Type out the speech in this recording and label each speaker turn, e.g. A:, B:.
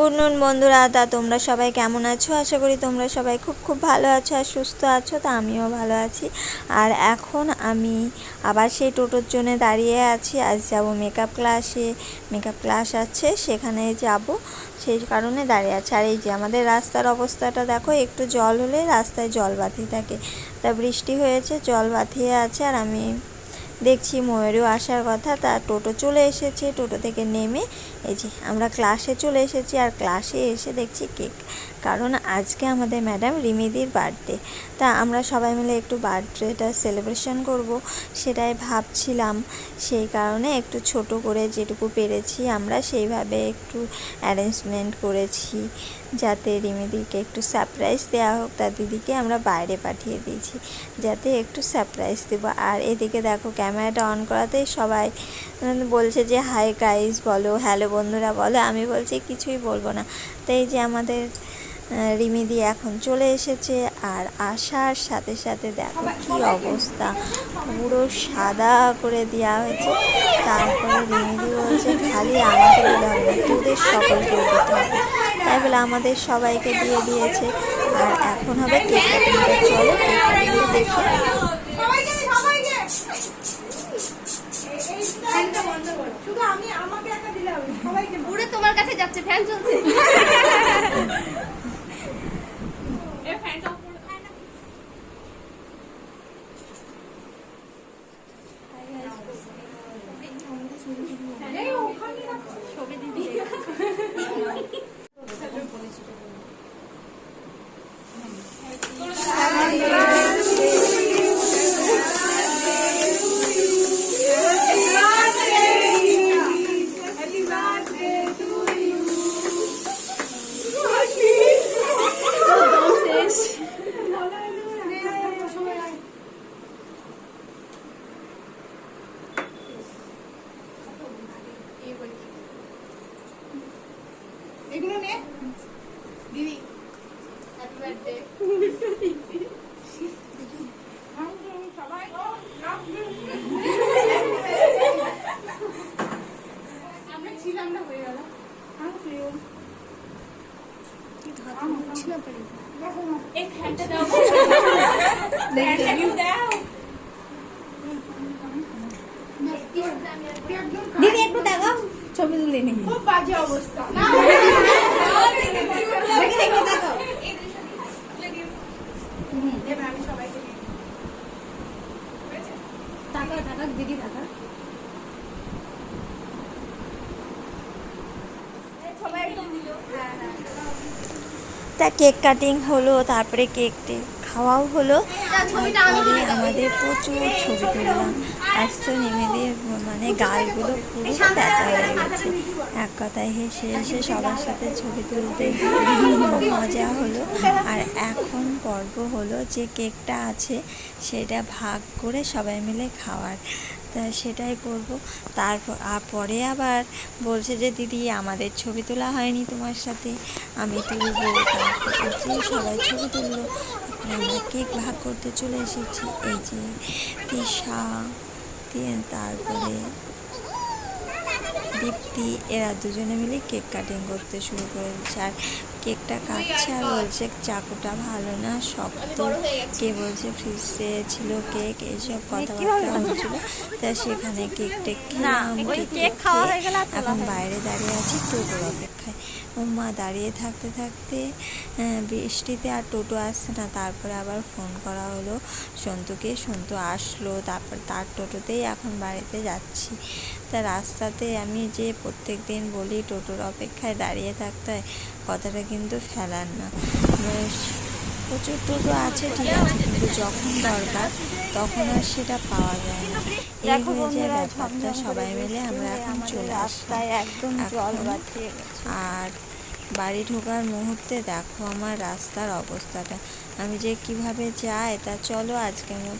A: Afternoon বন্ধুরা, তা তোমরা সবাই কেমন আছো? আশা করি তোমরা সবাই খুব খুব ভালো আছো আর সুস্থ আছো, তা আমিও ভালো আছি। আর এখন আমি আবার সেই টোটোর জন্য দাঁড়িয়ে আছি। আজ যাব মেকআপ ক্লাসে মেকআপ ক্লাস আছে, সেখানে যাব। সেই কারণে দাঁড়িয়ে আছে। আর এই যে আমাদের রাস্তার অবস্থাটা দেখো, একটু জল হলে রাস্তায় জল বাঁধিয়ে থাকে। তা বৃষ্টি হয়েছে, জল বাঁধিয়ে আছে আর আমি দেখছি ময়ূরও আসার কথা, তা টোটো চলে এসেছে, টোটো থেকে নেমে এই যে আমরা ক্লাসে চলে এসেছি, আর ক্লাসে এসে দেখছি কেক কারণ আজকে আমাদের ম্যাডাম রিমিদির বার্থডে। তা আমরা সবাই মিলে একটু বার্থডেটা সেলিব্রেশন করব সেটাই ভাবছিলাম। সেই কারণে একটু ছোট করে যেটুকু পেরেছি আমরা সেইভাবে একটু অ্যারেঞ্জমেন্ট করেছি। যাতে রিমিদিকে একটু সারপ্রাইজ দেওয়া হোক তার দিদিকে আমরা বাইরে পাঠিয়ে দিয়েছি। যাতে একটু সারপ্রাইজ দেবো। আর এদিকে দেখো ক্যামেরাটা অন করাতেই সবাই বলছে যে, হাই গাইজ বলো, হ্যালো বন্ধুরা, বলো। আমি বলছি, কিছুই বলব না। তো এই যে আমাদের রিমিদি এখন চলে এসেছে আর আসার সাথে সাথে দেখো কি অবস্থা পুরো সাদা করে দেওয়া হয়েছে তারপরে রিমিদি বলছে খালি আমাকে দিলে হবে তোদের সকলকে দিতে হবে তাই বলে আমাদের সবাইকে দিয়ে দিয়েছে আর এখন হবে কেক কাটিংটা চলো কেক কাটিংটা দেখে
B: শুধু আমি আমাকে একটা দিলে হবে সবাইকে
C: পুরো তোমার কাছে যাচ্ছে ফ্যান চলছে
B: এগুলো নে। দিদি।
C: হ্যাপি বার্থডে
B: সবাই
C: আমরা ছিলাম না হয়ে গেল। এই ফ্যানটা দাও। দাও
A: দিদি একটু দেখো ছবি তুলে নি
B: খুব বাজে অবস্থা।
C: টাকা টাকা দিদি টাকা
A: তা কেক কাটিং হলো তারপরে কেক টেক খাওয়াও হলো। আমাদের প্রচুর ছবি তুললাম। আজ তো নেমেদের মানে গালগুলো পুরো ব্যথা হয়ে গেছে। এক কথায় হেসে হেসে সবার সাথে ছবি তুলতে মজা হলো। আর এখন পর্ব হলো যে কেকটা আছে, সেটা ভাগ করে সবাই মিলে খাওয়ার। তা সেটাই করব। তারপর পরে আবার বলছে যে, দিদি, আমাদের ছবি তোলা হয়নি তোমার সাথে। আমি তুলবো। তারপর সবাই ছবি তুললো। কেক ভাগ করতে চলে এসেছি। এই যে তিশা তারপরে দীপ্তি এরা দুজনে মিলে কেক কাটিং করতে শুরু করেছে। আর কেকটা কাটছে আর বলছে চাকুটা ভালো না শক্ত কে বলছে ফ্রিজে ছিল কেক এইসব কথাবার্তা হচ্ছিল। তা সেখানে কেক টেক খেলাম এখন বাইরে দাঁড়িয়ে আছি টোটোর অপেক্ষায় মা দাঁড়িয়ে থাকতে থাকতে বৃষ্টিতে আর টোটো আসছে না। তারপরে আবার ফোন করা হলো সন্তুকে। সন্তু আসলো, তারপর তার টোটোতেই এখন বাড়িতে যাচ্ছি। তা রাস্তাতে আমি যে প্রত্যেক দিন বলি টোটোর অপেক্ষায় দাঁড়িয়ে থাকতে হয়, কথাটা কিন্তু ফেলার না। প্রচুর টোটো আছে, ঠিক আছে, কিন্তু যখন দরকার তখন আর সেটা পাওয়া যায় না। এই হয়ে যায় ব্যাপারটা সবাই মিলে আমরা এখন চলে আসলাম। একদম জল আর বাড়ি ঢোকার মুহূর্তে দেখো আমার রাস্তার অবস্থাটা। আমি যে কীভাবে যাই তা চলো আজকে মতো